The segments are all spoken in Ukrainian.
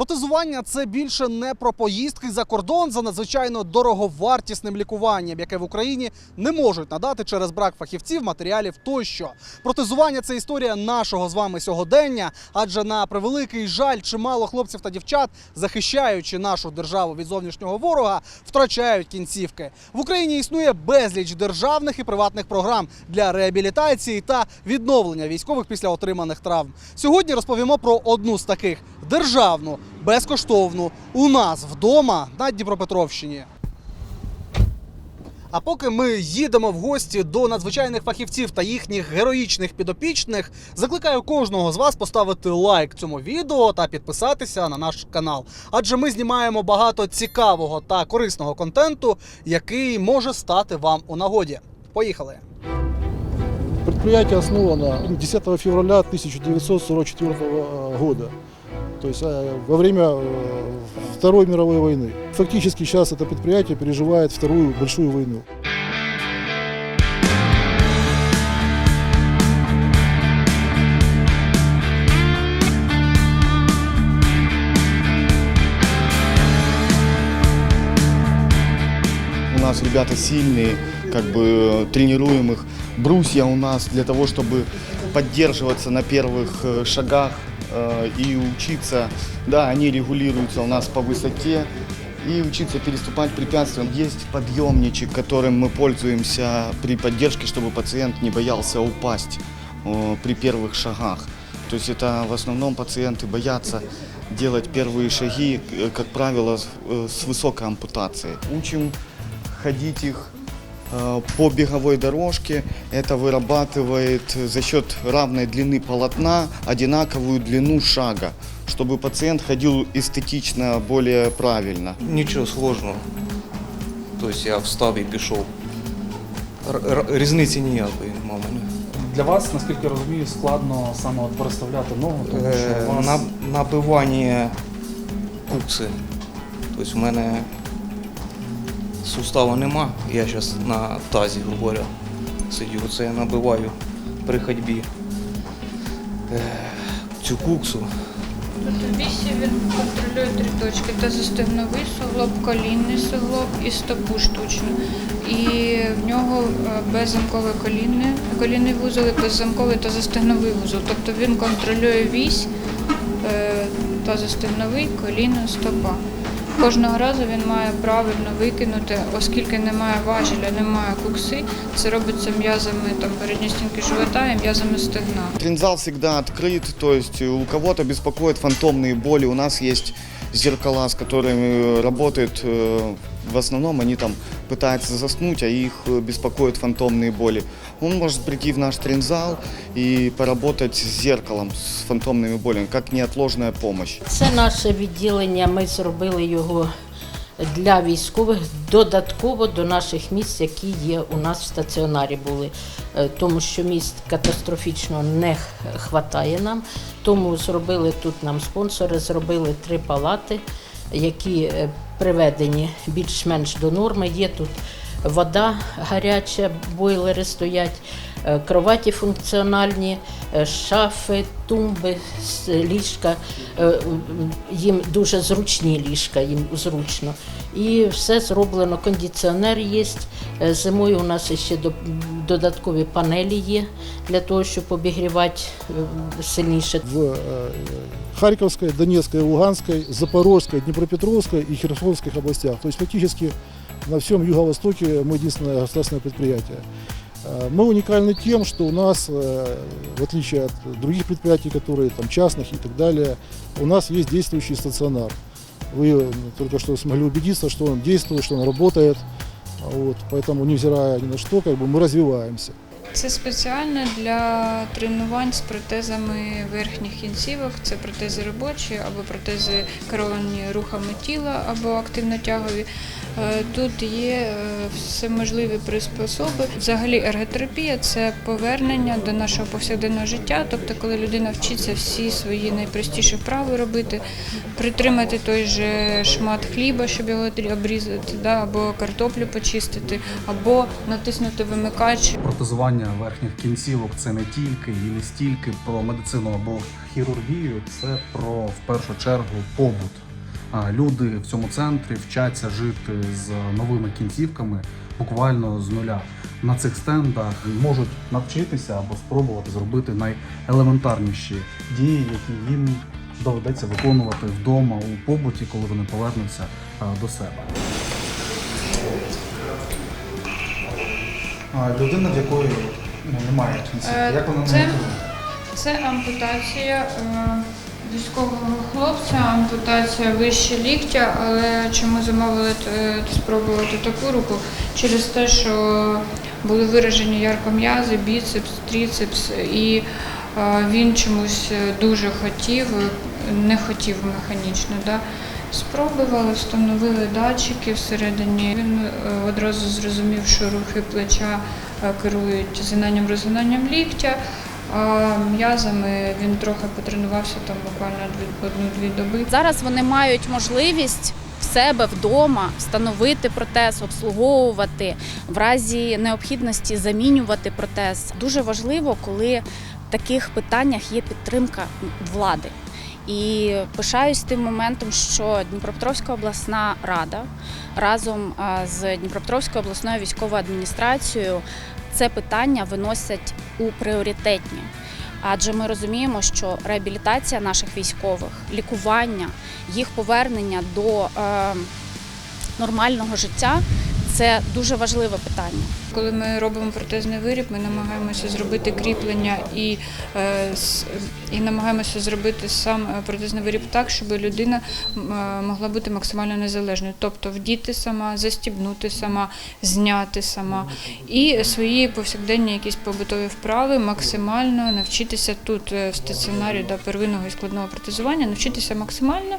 Протезування це більше не про поїздки за кордон за надзвичайно дороговартісним лікуванням, яке в Україні не можуть надати через брак фахівців, матеріалів тощо. Протезування це історія нашого з вами сьогодення, адже на превеликий жаль, чимало хлопців та дівчат, захищаючи нашу державу від зовнішнього ворога, втрачають кінцівки. В Україні існує безліч державних і приватних програм для реабілітації та відновлення військових після отриманих травм. Сьогодні розповімо про одну з таких державну, безкоштовну у нас вдома на Дніпропетровщині. А поки ми їдемо в гості до надзвичайних фахівців та їхніх героїчних підопічних, закликаю кожного з вас поставити лайк цьому відео та підписатися на наш канал. Адже ми знімаємо багато цікавого та корисного контенту, який може стати вам у нагоді. Поїхали! Предприятие основано 10 февраля 1944 года, то есть э, во время э, Второй мировой войны. Фактически сейчас это предприятие переживает вторую большую войну. У нас ребята сильные, как бы тренируем их. Брусья у нас для того, чтобы поддерживаться на первых э, шагах э, и учиться. Да, они регулируются у нас по высоте. И учиться переступать препятствия. Есть подъемничек, которым мы пользуемся при поддержке, чтобы пациент не боялся упасть э, при первых шагах. То есть это в основном пациенты боятся делать первые шаги, э, как правило, с- э, с высокой ампутацией. Учим ходить их э, по беговой дорожке. Это вырабатывает за счет равной длины полотна одинаковую длину шага, чтобы пациент ходил эстетично, более правильно. Нічого сложного. Тобто я встав і пішов. Р- р- різниці ніякої, мама. Для вас, наскільки я розумію, складно саме от переставляти ногу, тому Е, що у вас на, набивання кукси. Тобто в мене сустава нема, я зараз на тазі, грубо говоря, сидю. Оце я набиваю при ходьбі цю куксу. В вісі він контролює три точки. Тазостегновий суглоб, колінний суглоб і стопу штучну. І в нього е, беззамкове колінне, колінний вузол і беззамковий тазостегновий вузол. Тобто він контролює вісь, е, тазостегновий, коліно, стопа. Кожного разу він має правильно викинути, оскільки немає важеля, немає кукси. Це робиться м'язами там передньої стінки живота і м'язами стегна. Трензал всегда открыт, то есть у кого-то беспокоят фантомные боли. У нас есть зеркала, с которыми работают. э, В основном они там пытаются заснуть, а их э, беспокоят фантомные боли. Он может прийти в наш трензал и поработать с зеркалом, с фантомными болями, как неотложная помощь. Це наше відділення. Ми зробили його для військових додатково до наших місць, які є у нас в стаціонарі були, Е, тому що місць катастрофічно не вистачає нам. Тому зробили тут нам спонсори, зробили три палати, які е, приведені більш-менш до норми. Є тут вода гаряча, бойлери стоять, кроваті функціональні, е, шафи, тумби, ліжка. Е, Їм дуже зручні ліжка, їм зручно. І все зроблено. Кондиціонер є. Е, Зимою у нас ще додаткові панелі є для того, щоб обігрівати е, сильніше. В Харьковской, Донецкой, Луганской, Запорожской, Днепропетровской и Херсонских областях. То есть фактически на всем юго-востоке мы единственное государственное предприятие. Э, Мы уникальны тем, что у нас, э, в отличие от других предприятий, которые там частных и так далее, у нас есть действующий стационар. Вы э, только что смогли убедиться, что он действует, что он работает. Вот, поэтому, невзирая ни на что, как бы мы развиваемся. Це спеціально для тренувань з протезами верхніх кінцівок. Це протези робочі або протези керовані рухами тіла або активно-тягові. Е, Тут є е, всеможливі приспособи. Взагалі ерготерапія це повернення до нашого повсякденного життя. Тобто, коли людина вчиться всі свої найпростіші вправи робити, притримати той же шмат хліба, щоб його обрізати, да, або картоплю почистити, або натиснути вимикач. Протезування верхніх кінцівок це не тільки і не стільки про медицину або хірургію, це про в першу чергу побут. Люди в цьому центрі вчаться жити з новими кінцівками буквально з нуля. На цих стендах можуть навчитися або спробувати зробити найелементарніші дії, які їм доведеться виконувати вдома у побуті, коли вони повернуться до себе. Людина, в якої немає кінцівки, Е, як вона це- Це ампутація е, військового хлопця, ампутація вище ліктя, але чому замовили е, спробувати таку руку? Через те, що були виражені ярко м'язи, біцепс, тріцепс, і е, він чомусь е, дуже хотів, не хотів механічно. Да? Спробували, встановили датчики всередині. Він одразу зрозумів, що рухи плеча керують згинанням розгинанням ліктя. А м'язами він трохи потренувався там буквально дві- одну-дві доби. Зараз вони мають можливість в себе вдома встановити протез, обслуговувати в разі необхідності замінювати протез. Дуже важливо, коли в таких питаннях є підтримка влади. І пишаюсь тим моментом, що Дніпропетровська обласна рада разом з Дніпропетровською обласною військовою адміністрацією це питання виносять у пріоритетні. Адже ми розуміємо, що реабілітація наших військових, лікування, їх повернення до е, нормального життя це дуже важливе питання. Коли ми робимо протезний виріб, ми намагаємося зробити кріплення і, е, і намагаємося зробити сам е, протезний виріб так, щоб людина е, могла бути максимально незалежною, тобто вдіти сама, застібнути сама, зняти сама і свої повсякденні якісь побутові вправи максимально навчитися тут в стаціонарі до первинного і складного протезування, навчитися максимально,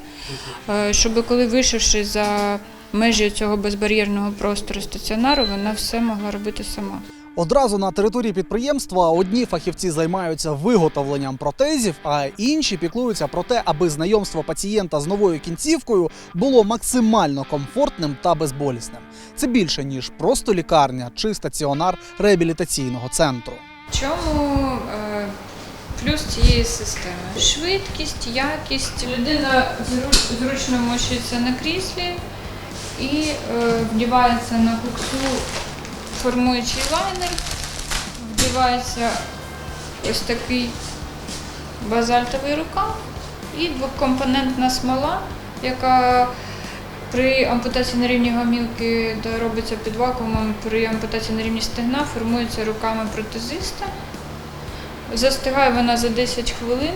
щоб коли вийшовши за межі цього безбар'єрного простору стаціонару, вона все могла робити сама. Одразу на території підприємства одні фахівці займаються виготовленням протезів, а інші піклуються про те, аби знайомство пацієнта з новою кінцівкою було максимально комфортним та безболісним. Це більше ніж просто лікарня чи стаціонар реабілітаційного центру. Чому е, плюс цієї системи? Швидкість, якість. Людина зру- зручно мощується на кріслі і е, вдівається на куксу формуючий лайнер, вдівається ось такий базальтовий рукав і двокомпонентна смола, яка при ампутації на рівні гомілки де робиться під вакуумом, при ампутації на рівні стегна формується руками протезиста. Застигає вона за 10 хвилин.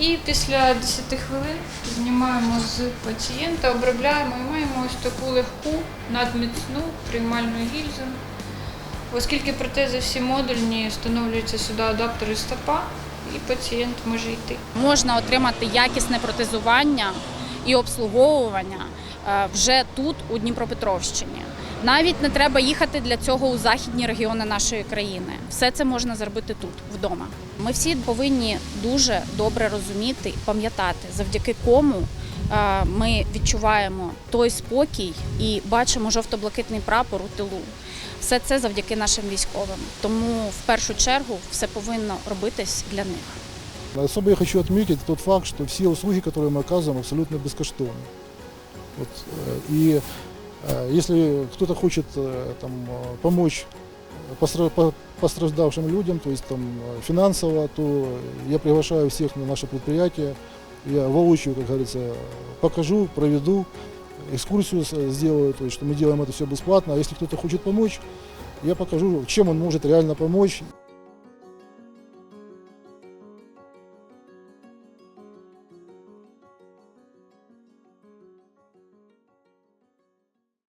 І після 10 хвилин знімаємо з пацієнта, обробляємо і маємо ось таку легку, надміцну приймальну гільзу. Оскільки протези всі модульні, встановлюється сюди адаптер і стопа, і пацієнт може йти. Можна отримати якісне протезування і обслуговування е, вже тут, у Дніпропетровщині. Навіть не треба їхати для цього у західні регіони нашої країни. Все це можна зробити тут, вдома. Ми всі повинні дуже добре розуміти, пам'ятати, завдяки кому е, ми відчуваємо той спокій і бачимо жовто-блакитний прапор у тилу. Все це завдяки нашим військовим. Тому в першу чергу все повинно робитись для них. Особо я хочу отметить тот факт, что все услуги, которые мы оказываем, абсолютно бескоштовны. Вот, э, и э, если кто-то хочет э, там, э, помочь постра- по- пострадавшим людям, то есть там э, финансово, то я приглашаю всех на наше предприятие. Я воочию, как говорится, покажу, проведу, экскурсию с- сделаю, то есть что мы делаем это все бесплатно. А если кто-то хочет помочь, я покажу, чем он может реально помочь.